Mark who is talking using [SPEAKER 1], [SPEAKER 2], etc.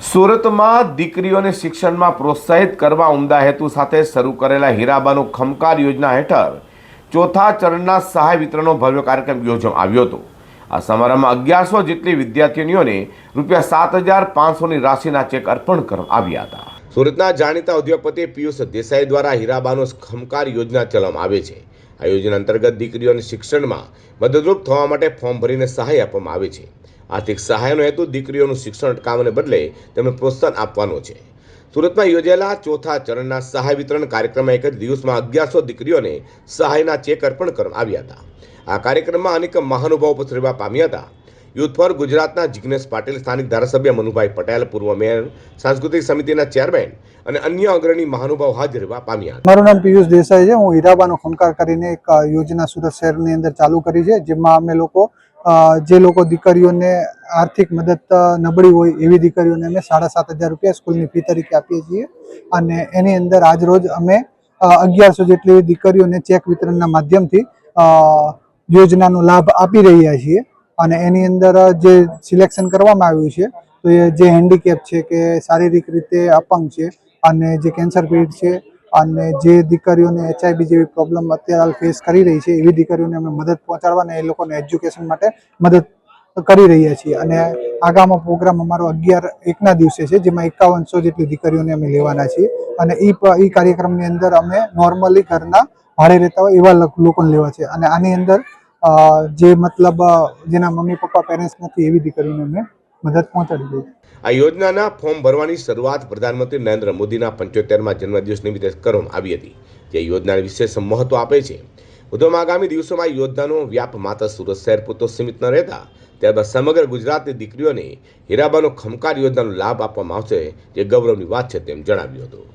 [SPEAKER 1] સુરતમાં દીકરીઓને શિક્ષણમાં પ્રોત્સાહિત કરવા ઉમદા હેતુ સાથે શરૂ કરેલા હીરાબાનું ખમકાર યોજના હેઠળ ચોથા ચરણના સહાય વિતરણનો ભવ્ય કાર્યક્રમ યોજવામાં આવ્યો હતો. આ સમારંભમાં અગિયારસો જેટલી વિદ્યાર્થીનીઓને રૂપિયા સાત હજાર પાંચસોની રાશિના ચેક અર્પણ કરવામાં આવ્યા હતા. સુરતના જાણીતા ઉદ્યોગપતિ પિયુષ દેસાઈ દ્વારા હીરાબાનો ખમકાર યોજના ચલાવવામાં આવે છે. આ યોજના અંતર્ગત દીકરીઓને શિક્ષણમાં મદદરૂપ થવા માટે ફોર્મ ભરીને સહાય આપવામાં આવે છે. આર્થિક સહાયનો હેતુ દીકરીઓનું શિક્ષણ અટકાવવાને બદલે તેમને પ્રોત્સાહન આપવાનો છે. સુરતમાં યોજાયેલા ચોથા ચરણના સહાય વિતરણ કાર્યક્રમમાં એક જ દિવસમાં અગિયારસો દીકરીઓને સહાયના ચેક અર્પણ કરવામાં આવ્યા હતા. આ કાર્યક્રમમાં અનેક મહાનુભાવો પસરવા પામ્યા હતા. યુથ ફોર ગુજરાતના જિગ્નેશ પાટીલ, સ્થાનિક ધારાસભ્ય મનુભાઈ પટેલ, પૂર્વ મેયર, સાંસ્કૃતિક સમિતિના ચેરમેન અને અન્ય અગ્રણી મહાનુભાવ હાજર રહેવા પામ્યા
[SPEAKER 2] મારું નામ પિયુષ દેસાઈ છે. હું હીરાબાનો ખમકાર કરીને એક યોજના સુરત શહેરની અંદર ચાલુ કરી છે, જેમાં અમે લોકો જે લોકો દીકરીઓને આર્થિક મદદ નબળી હોય એવી દીકરીઓને અમે સાડા સાત હજાર રૂપિયા સ્કૂલની ફી તરીકે આપીએ છીએ. અને એની અંદર આજ રોજ અમે અગિયારસો જેટલી દીકરીઓને ચેક વિતરણના માધ્યમથી યોજનાનો લાભ આપી રહ્યા છીએ. અને એની અંદર જે સિલેક્શન કરવામાં આવ્યું છે, તો એ જે હેન્ડીકેપ છે કે શારીરિક રીતે અપંગ છે અને જે કેન્સર પીડિત છે અને જે દીકરીઓને એચઆઈબી જેવી પ્રોબ્લેમ અત્યારે હાલ ફેસ કરી રહી છે, એવી દીકરીઓને અમે મદદ પહોંચાડવાને એ લોકોને એજ્યુકેશન માટે મદદ કરી રહ્યા છીએ. અને આગામો પ્રોગ્રામ અમારો અગિયાર એકના દિવસે છે, જેમાં એકાવનસો જેટલી દીકરીઓને અમે લેવાના છીએ. અને એ એ કાર્યક્રમની અંદર અમે નોર્મલી ઘરના ભાડે રહેતા હોય એવા લોક- લોકોને લેવા છે. અને આની અંદર જે મતલબ જેના મમ્મી પપ્પા પેરેન્ટ્સ નથી, એવી દીકરીને અમે મદદ પહોંચાડી દઈએ
[SPEAKER 1] આ યોજનાના ફોર્મ ભરવાની શરૂઆત પ્રધાનમંત્રી નરેન્દ્ર મોદીના પંચોતેરમાં જન્મદિવસ નિમિત્તે કરવામાં આવી હતી, જે યોજનાને વિશેષ મહત્વ આપે છે. વધુમાં આગામી દિવસોમાં યોજનાનો વ્યાપ માત્ર સુરત શહેર પૂરતો સીમિત ન રહેતા, ત્યારબાદ સમગ્ર ગુજરાતની દીકરીઓને હીરાબાનો ખમકાર યોજનાનો લાભ આપવામાં આવશે, જે ગૌરવની વાત છે તેમ જણાવ્યું હતું.